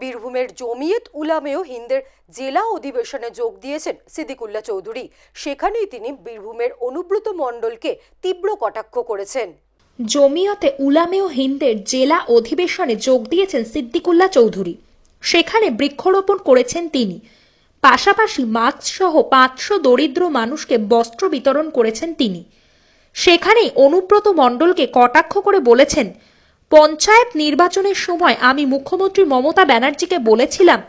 বীরভূমের জমিয়ত উলামেও হিন্দের জেলা অধিবেশনে যোগ দিয়েছেন সিদ্দিকুল্লা চৌধুরী। সেখানেই তিনি বীরভূমের অনুব্রত মণ্ডলকে তীব্র কটাক্ষ করেছেন। জমিয়তে উলামেও হিন্দের জেলা অধিবেশনে যোগ দিয়েছেন সিদ্দিকুল্লা চৌধুরী। সেখানে বৃক্ষরোপণ করেছেন তিনি। পাশাপাশি মাস্ক সহ পাঁচশো দরিদ্র মানুষকে বস্ত্র বিতরণ করেছেন তিনি। সেখানেই অনুব্রত মণ্ডলকে কটাক্ষ করে বলেছেন পঞ্চায়েত নির্বাচনের সময় আমি মুখ্যমন্ত্রী মমতা ব্যানার্জিকে বলেছিলাম,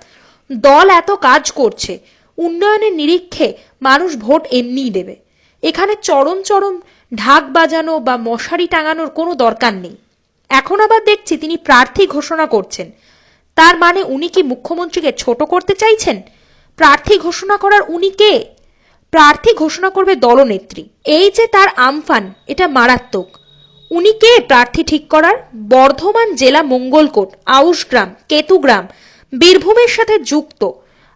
দল এত কাজ করছে, উন্নয়নের নিরীক্ষে মানুষ ভোট এমনিই দেবে। এখানে চরম চরম ঢাক বাজানো বা মশারি টাঙানোর কোনো দরকার নেই। এখন আবার দেখছি তিনি প্রার্থী ঘোষণা করছেন। তার মানে উনি কি মুখ্যমন্ত্রীকে ছোট করতে চাইছেন? প্রার্থী ঘোষণা করার উনি কে? প্রার্থী ঘোষণা করবে দলনেত্রী। এই যে তার আমফান, এটা মারাত্মক। উনি কে প্রার্থী ঠিক করার বর্ধমান জেলা মঙ্গলকোট, আউশগ্রাম, কেতুগ্রাম, বীরভূমের সাথে যুক্ত।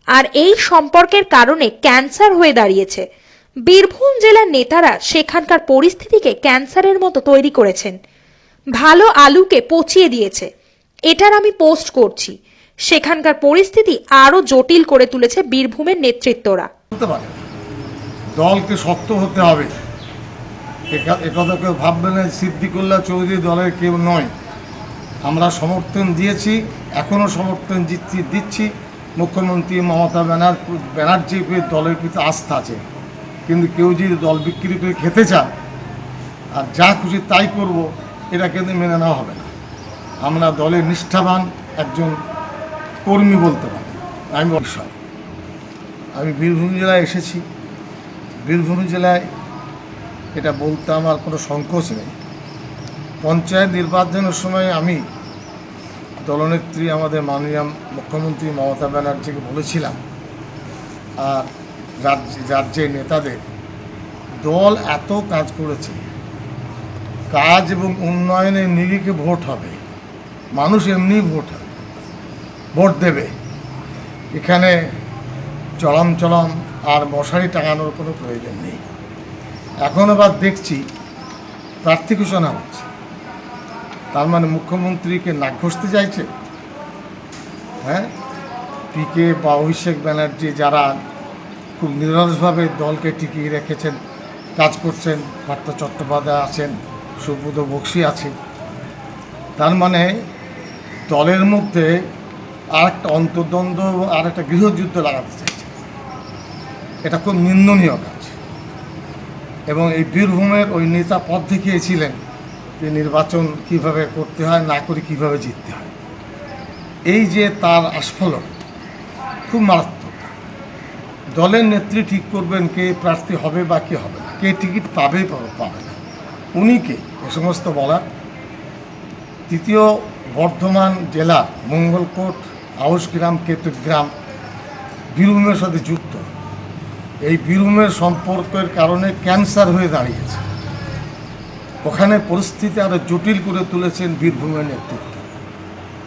আর এই সম্পর্কের কারণে ক্যান্সার হয়ে দাঁড়িয়েছে। বীরভূম জেলার নেতারা সেখানকার পরিস্থিতিকে ক্যান্সারের মতো তৈরি করেছেন। ভালো আলুকে পচিয়ে দিয়েছে। এটার আমি পোস্ট করছি। সেখানকার পরিস্থিতি আরও জটিল করে তুলেছে বীরভূমের নেতৃত্বরা। দলকে শক্ত হতে হবে। একথা কেউ ভাববে না, সিদ্দিকুল্লাহ চৌধুরী দলের কেউ নয়। আমরা সমর্থন দিয়েছি এখনও সমর্থন দিচ্ছি দিচ্ছি। মুখ্যমন্ত্রী মমতা ব্যানার ব্যানার্জির দলের প্রতি আস্থা আছে। কিন্তু কেউ যদি দল বিক্রি করে খেতে চায়, আর যা খুশি তাই করব, এটা কিন্তু মেনে নেওয়া হবে না। আমরা দলের নিষ্ঠাবান একজন কর্মী বলতে পারি। আমি বিষয় আমি বীরভূম জেলায় এসেছি। বীরভূম জেলায় এটা বলতে আমার কোনো সংকোচ নেই। পঞ্চায়েত নির্বাচনের সময় আমি দলনেত্রী আমাদের মাননীয় মুখ্যমন্ত্রী মমতা ব্যানার্জিকে বলেছিলাম, আর রাজ্য রাজ্যের নেতাদের, দল এত কাজ করেছে, কাজ এবং উন্নয়নের নিরিখে ভোট হবে, মানুষ এমনি ভোট হবে, ভোট দেবে। এখানে চলম চলম আর মশারি টাঙানোর কোনো প্রয়োজন নেই। এখন আবার দেখছি প্রার্থী ঘোষণা হচ্ছে। তার মানে মুখ্যমন্ত্রীকে নাক ঘষতে চাইছে? হ্যাঁ? পিকে বা অভিষেক ব্যানার্জি যারা খুব নিরসভাবে দলকে টিকিয়ে রেখেছেন, কাজ করছেন, পার্থ চট্টোপাধ্যায় আছেন, সুব্রত বক্সি আছে তার মানে দলের মধ্যে আর একটা অন্তর্দ্বন্দ্ব আর একটা গৃহযুদ্ধ লাগাতে চাইছে। এটা খুব নিন্দনীয় কাজ। এবং এই বীরভূমের ওই নেতা পথ দেখিয়েছিলেন যে নির্বাচন কীভাবে করতে হয়, না করে কীভাবে জিততে হয়। এই যে তার আস্ফলন খুব মারাত্মক। দলের নেত্রী ঠিক করবেন কে, প্রার্থী হবে বা কে হবে না, কে টিকিট পাবে পাবে না, উনি কে, এ সমস্ত বলার। তৃতীয় বর্ধমান জেলা মঙ্গলকোট আউশগ্রাম কেতুগ্রাম বীরভূমের সাথে যুক্ত। এই বীরভূমের সম্পর্কের কারণে ক্যান্সার হয়ে দাঁড়িয়েছে। ওখানে পরিস্থিতি আরও জটিল করে তুলেছেন বীরভূমের নেতৃত্ব।